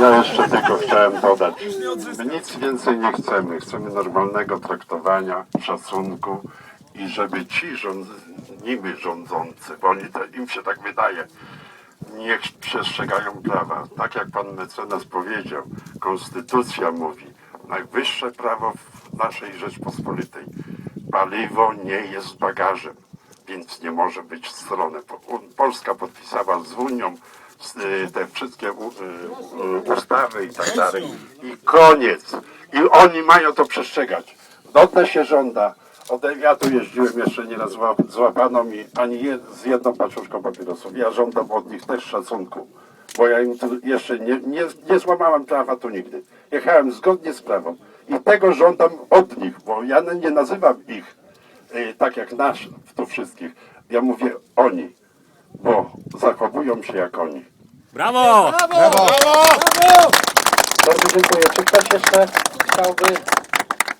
Ja jeszcze tylko chciałem dodać. My nic więcej nie chcemy. Chcemy normalnego traktowania, szacunku i żeby ci rząd, niby rządzący, bo oni im się tak wydaje, niech przestrzegają prawa. Tak jak pan mecenas powiedział, konstytucja mówi, najwyższe prawo w naszej Rzeczpospolitej. Paliwo nie jest bagażem, więc nie może być strony. Polska podpisała z Unią te wszystkie y, y, ustawy i tak dalej. I koniec. I oni mają to przestrzegać. Odda się żąda. Ode, ja tu jeździłem jeszcze nieraz, zła- złapano mi ani z jedną paczuszką papierosów. Ja żądam od nich też szacunku. Bo ja im tu jeszcze nie, nie, nie złamałem prawa tu nigdy. Jechałem zgodnie z prawem. I tego żądam od nich, bo ja nie nazywam ich y, tak jak nasz tu wszystkich. Ja mówię oni, bo zachowują się jak oni. Brawo! Bardzo dziękuję. Czy ktoś jeszcze chciałby